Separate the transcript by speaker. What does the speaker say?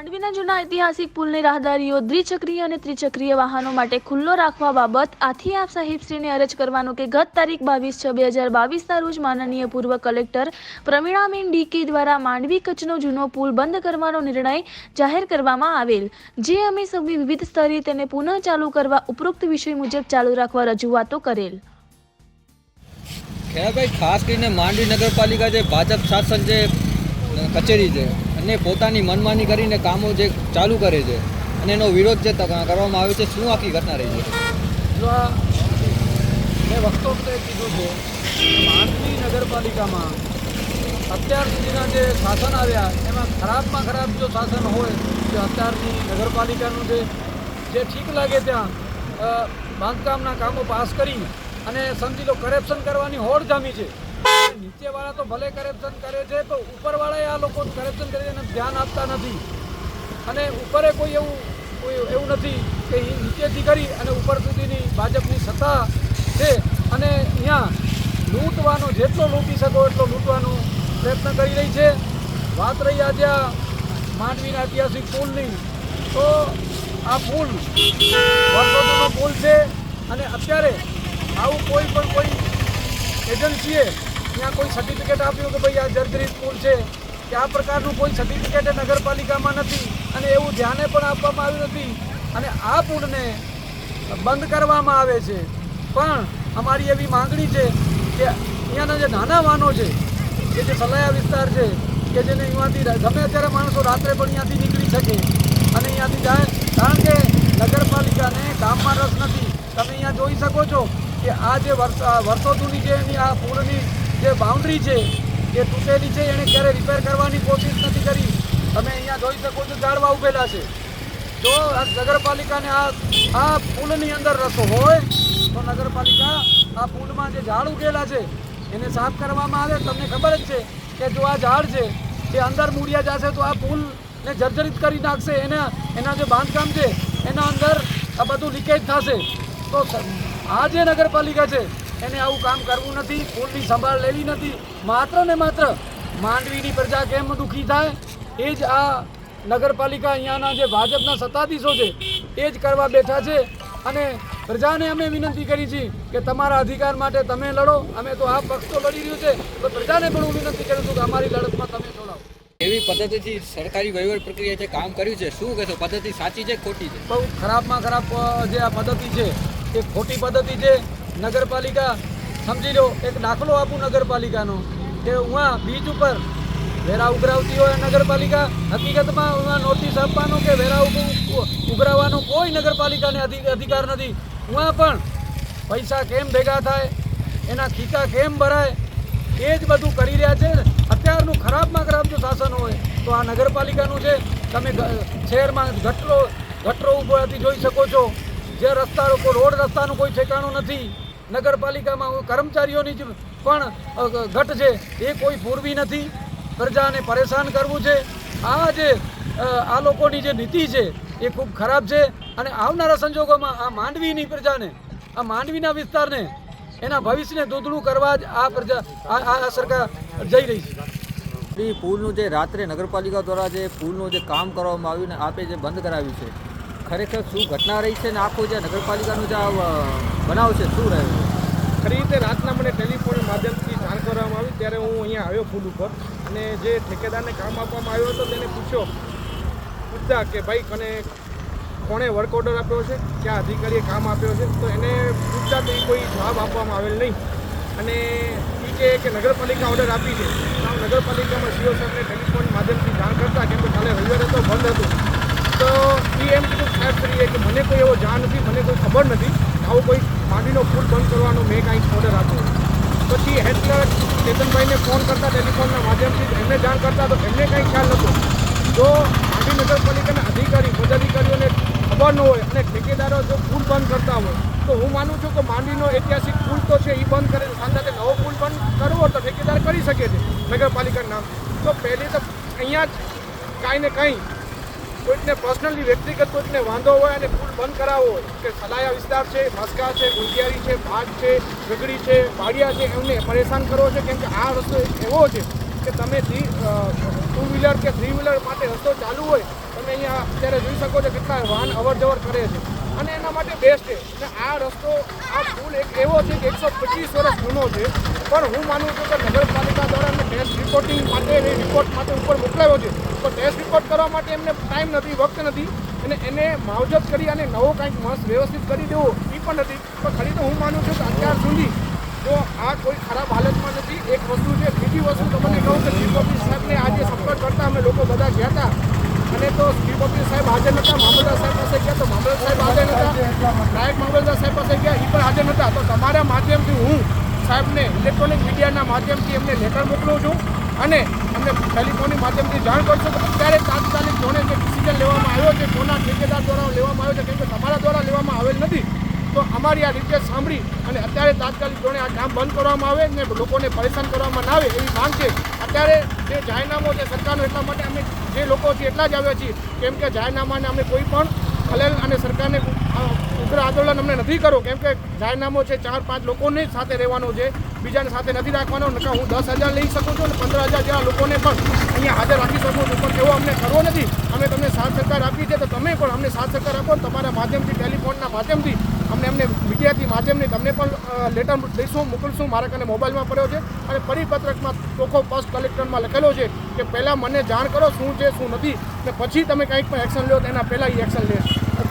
Speaker 1: માંડવીના જૂના ઐતિહાસિક પુલની રાહદારીઓ દ્વિચક્રીય અને ત્રિચક્રીય વાહનો માટે ખુલ્લો રાખવા બાબત આથી આપ સાહેબશ્રીને અરજ કરવાનું કે ગત તારીખ બાવીસ છ બે હજાર બાવીસના રોજ માનનીય પૂર્વ કલેક્ટર પ્રવીણાબેન ડીકે દ્વારા માંડવી કચ્છનો જૂનો પુલ બંધ કરવાનો નિર્ણય જાહેર કરવામાં આવેલ, જે અમે સૌએ વિવિધ સ્તરે તેને પુનઃ ચાલુ કરવા ઉપરોક્ત વિષય મુજબ ચાલુ રાખવા રજૂઆતો કરેલ.
Speaker 2: ખેરાભાઈ ખાસ કરીને માંડવી નગરપાલિકા જે ભાજપ શાસન જે કચેરી છે અને પોતાની મનમાની કરીને કામો જે ચાલુ કરે છે અને એનો વિરોધ જે કરવામાં આવે છે, શું આખી ઘટના રહી છે?
Speaker 3: જો મેં વખતોને કીધું છે માંડવી નગરપાલિકામાં અત્યાર સુધીના જે શાસન આવ્યા, એમાં ખરાબમાં ખરાબ જો શાસન હોય, તો અત્યારની નગરપાલિકાનું છે જે ઠીક લાગે ત્યાં બાંધકામના કામો પાસ કરી અને સમજી લો કરપ્શન કરવાની હોડ જામી છે. નીચેવાળા તો ભલે કરેપ્શન કરે છે, તો ઉપરવાળાએ આ લોકો કરેપ્શન કરે છે એને ધ્યાન આપતા નથી. અને ઉપરે કોઈ એવું કોઈ એવું નથી કે નીચેથી કરી અને ઉપર સુધીની ભાજપની સત્તા છે. અને અહીંયા લૂંટવાનો, જેટલો લૂંટી શકો એટલો લૂંટવાનો પ્રયત્ન કરી રહી છે. વાત રહી આજે આ માંડવીના ઐતિહાસિક પુલની. તો આ પુલ વર્ષોનો પુલ છે અને અત્યારે આવું કોઈ પણ કોઈ એજન્સીએ ત્યાં કોઈ સર્ટિફિકેટ આપ્યું કે ભાઈ આ જર્જરિત પુલ છે? કે આ પ્રકારનું કોઈ સર્ટિફિકેટ નગરપાલિકામાં નથી અને એવું ધ્યાને પણ આપવામાં આવ્યું નથી અને આ પુલને બંધ કરવામાં આવે છે. પણ અમારી એવી માંગણી છે કે અહીંયાના જે નાના વાહનો છે, કે જે સલાયા વિસ્તાર છે, કે જેને અહીંયાથી ગમે ત્યારે માણસો રાત્રે પણ અહીંયાથી નીકળી શકે અને અહીંયાથી જાય, કારણ કે નગરપાલિકાને કામમાં રસ નથી. તમે અહીંયા જોઈ શકો છો કે આ જે વર્ષ જૂની જે એની આ પુલની જે બાઉન્ડ્રી છે, એ તૂટેલી છે એણે ક્યારે રિપેર કરવાની કોશિશ નથી કરી. તમે અહીંયા જોઈ શકો છો, ઝાડવા ઉભેલા છે. જો નગરપાલિકાને આ આ પુલની અંદર રસો હોય, તો નગરપાલિકા આ પુલમાં જે ઝાડ ઉગેલા છે, એને સાફ કરવામાં આવે. તમને ખબર જ છે કે જો આ ઝાડ છે, એ અંદર મૂળિયા જશે, તો આ પુલને જર્જરિત કરી નાખશે. એના એના જે બાંધકામ છે, એના અંદર આ બધું લીકેજ થશે. તો આ જે નગરપાલિકા છે એને આવું કામ કરવું નથી ફૂલની સંભાળ લેવી નથી. માત્ર ને માત્ર માંડવીની પ્રજા કેમ દુઃખી થાય? એ જ આ નગરપાલિકા અહીંયાના જે ભાજપના સત્તાધીશો છે એ જ કરવા બેઠા છે. અને પ્રજાને અમે વિનંતી કરી છે કે તમારા અધિકાર માટે તમે લડો. અમે તો આ પક્ષ તો લડી રહ્યું છે તો પ્રજાને પણ હું વિનંતી કરું છું કે અમારી લડતમાં તમે જોડાઓ.
Speaker 2: એવી પદ્ધતિથી સરકારી વહીવટ પ્રક્રિયા જે કામ કર્યું છે શું કહેશો? પદ્ધતિ સાચી છે ખોટી છે?
Speaker 3: બહુ ખરાબમાં ખરાબ જે આ પદ્ધતિ છે એ ખોટી પદ્ધતિ છે. નગરપાલિકા, સમજી લો, એક દાખલો આપું નગરપાલિકાનો. કે ઉहाँ બીચ ઉપર વેરા ઉઘરાવતી હોય નગરપાલિકા, હકીકતમાં ઉहाँ નોટિસ આપવાનો કે વેરા ઉઘરાવવાનો કોઈ નગરપાલિકાને અધિકાર નથી. ઉहाँ પણ પૈસા કેમ ભેગા થાય, એના ખીચા કેમ ભરાય, એ જ બધું કરી રહ્યા છે. અત્યારનું ખરાબમાં ખરાબ જો શાસન હોય, તો આ નગરપાલિકાનું છે. તમે શહેરમાં ગટરો ગટરો ઊભો જોઈ શકો છો. જે રસ્તા લોકો રોડ રસ્તાનું કોઈ ઠેકાણું નથી. નગરપાલિકામાં કર્મચારીઓની જ પણ ઘટ છે, એ કોઈ પૂરવી નથી. પ્રજાને પરેશાન કરવું છે. આ જે આ લોકોની જે નીતિ છે, એ ખૂબ ખરાબ છે. અને આવનારા સંજોગોમાં આ માંડવીની પ્રજાને, આ માંડવીના વિસ્તારને, એના ભવિષ્યને દૂધળું કરવા જ આ પ્રજા, આ આ સરકાર જઈ રહી છે.
Speaker 2: પુલનું જે રાત્રે નગરપાલિકા દ્વારા જે પુલનું જે કામ કરવામાં આવ્યું ને આપે જે બંધ કરાવ્યું છે ખરેખર શું ઘટના રહી છે ને આખું જે નગરપાલિકાનું જે બનાવ છે, શું રહ્યું?
Speaker 4: ખરી રીતે રાતના મને ટેલિફોન માધ્યમથી જાણ કરવામાં આવી, ત્યારે હું અહીંયા આવ્યો ફૂલ ઉપર અને જે ઠેકેદારને કામ આપવામાં આવ્યો હતો તેને પૂછ્યો, પૂછતા કે ભાઈ, કને, કોણે વર્ક ઓર્ડર આપ્યો છે? ક્યાં અધિકારીએ કામ આપ્યો છે? તો એને પૂછતા તો કોઈ જવાબ આપવામાં આવેલ નહીં. અને એ કે નગરપાલિકા ઓર્ડર આપી છે. નગરપાલિકામાં સીઓ સાહેબને ટેલિફોન માધ્યમથી જાણ કરતા કેમ કે કાલે રવિવારે તો બંધ હતું તો એ એમ કીધું કે મને કોઈ એવો જાણ નથી, મને કોઈ ખબર નથી આવો કોઈ માંડીનો પુલ બંધ કરવાનો મેં કાંઈ ઓર્ડર આપ્યો પછી હેડ ક્લર્ક ચેતનભાઈને ફોન કરતા, ટેલિફોનના માધ્યમથી એમને જાણ કરતા તો એમને કાંઈ ખ્યાલ નહોતો. જો માંડવી નગરપાલિકાના અધિકારી, પદાધિકારીઓને ખબર ન હોય અને ઠેકેદારો જો પુલ બંધ કરતા હોય, તો હું માનું છું કે માંડીનો ઐતિહાસિક પુલ તો છે એ બંધ કરે, સાથે નવો પુલ બંધ કરવો તો ઠેકેદાર કરી શકે છે નગરપાલિકાના તો પહેલી તો અહીંયા જ કાંઈ ને કાંઈ કોઈકને પર્સનલી વ્યક્તિગત કોઈકને વાંધો હોય અને પુલ બંધ કરાવવો હોય, કે સલાયા વિસ્તાર છે, મસ્કા છે ગુંજિયારી છે ભાગ છે ગગડી છે પાડિયા છે, એમને પરેશાન કરવો છે, કેમ કે આ રસ્તો એવો છે કે તમે ટુ વ્હીલર કે થ્રી વ્હીલર માટે રસ્તો ચાલુ હોય, તમે અહીંયા અત્યારે જોઈ શકો છો કેટલા વાહન અવર જવર કરે છે. અને એના માટે બેસ્ટ છે. અને આ રસ્તો, આ પુલ એક એવો છે કે એકસો પચીસ વર્ષ જૂનો છે. પણ હું માનું છું કે નગરપાલિકા દ્વારા એમને ટેસ્ટ રિપોર્ટિંગ માટે રિપોર્ટ માટે ઉપર મોકલાયો છે. તો ટેસ્ટ રિપોર્ટ કરવા માટે એમને ટાઈમ નથી, વખત નથી. અને એને માવજત કરી અને નવો કંઈક મસ્ત વ્યવસ્થિત કરી દેવો, એ પણ નથી. પણ ખરી તો હું માનું છું કે અત્યાર સુધી તો આ કોઈ ખરાબ હાલતમાં નથી, એક વસ્તુ છે, બીજી વસ્તુ તમને કહું કે ચીફ ઓફિસ સાહેબને આજે સંપર્ક કરતા અમે લોકો બધા ગયા હતા. અને તો ચીફ સાહેબ હાજર નહોતા મામલદાર સાહેબ પાસે ગયા તો મામલદાર સાહેબ હાજર નહોતા નાયક મામલદાર સાહેબ પાસે ગયા એ પણ હાજર નહોતા. તો તમારા માધ્યમથી હું સાહેબને ઇલેક્ટ્રોનિક મીડિયાના માધ્યમથી એમને લેટર મોકલું છું અને અમને ટેલિફોનની માધ્યમથી જાણ કરશું કે અત્યારે તાત્કાલિક ધોરણે જે ડિસિઝન લેવામાં આવ્યો છે, કોના ઠેકેદાર દ્વારા લેવામાં આવ્યો છે, કેમ કે તમારા દ્વારા લેવામાં આવેલ નથી. તો અમારી આ રીતે સાંભળી અને અત્યારે તાત્કાલિક ધોરણે આ કામ બંધ કરવામાં આવે ને લોકોને પરેશાન કરવામાં ના આવે એવી માંગ છે. અત્યારે જે જાહેરનામો છે સરકારનો એટલા માટે અમે જે લોકો છે એટલા જ આવ્યા છીએ. કેમ કે જાહેરનામાને અમે કોઈ પણ ખલેલ અને સરકારને ઉગ્ર આંદોલન અમને નથી કરો. કેમ કે જાહેરનામો છે ચાર પાંચ લોકોને સાથે રહેવાનો છે. બીજાને સાથે નથી રાખવાનો. નકા હું દસ હજાર લઈ શકું છું અને પંદર હજાર જેવા લોકોને પણ અહીંયા હાજર રાખી શકું છું. પણ એવો અમને કરવો નથી. અમે તમને સાથ સરકાર આપી છે તો તમે પણ અમને સાથ સરકાર આપો તમારા માધ્યમથી, ટેલિફોનના માધ્યમથી અમને અમને મીડિયાથી માધ્યમની તમને પણ લેટર દઈશું, મોકલશું, મારા કને મોબાઈલમાં પડ્યો છે. અને પરિપત્રકમાં ચોખ્ખો ફર્સ્ટ કલેક્ટરમાં લખેલો છે કે પહેલાં મને જાણ કરો શું છે, શું નથી. ને પછી તમે કંઈક પણ એક્શન લો એના પહેલાં એ એક્શન લેશે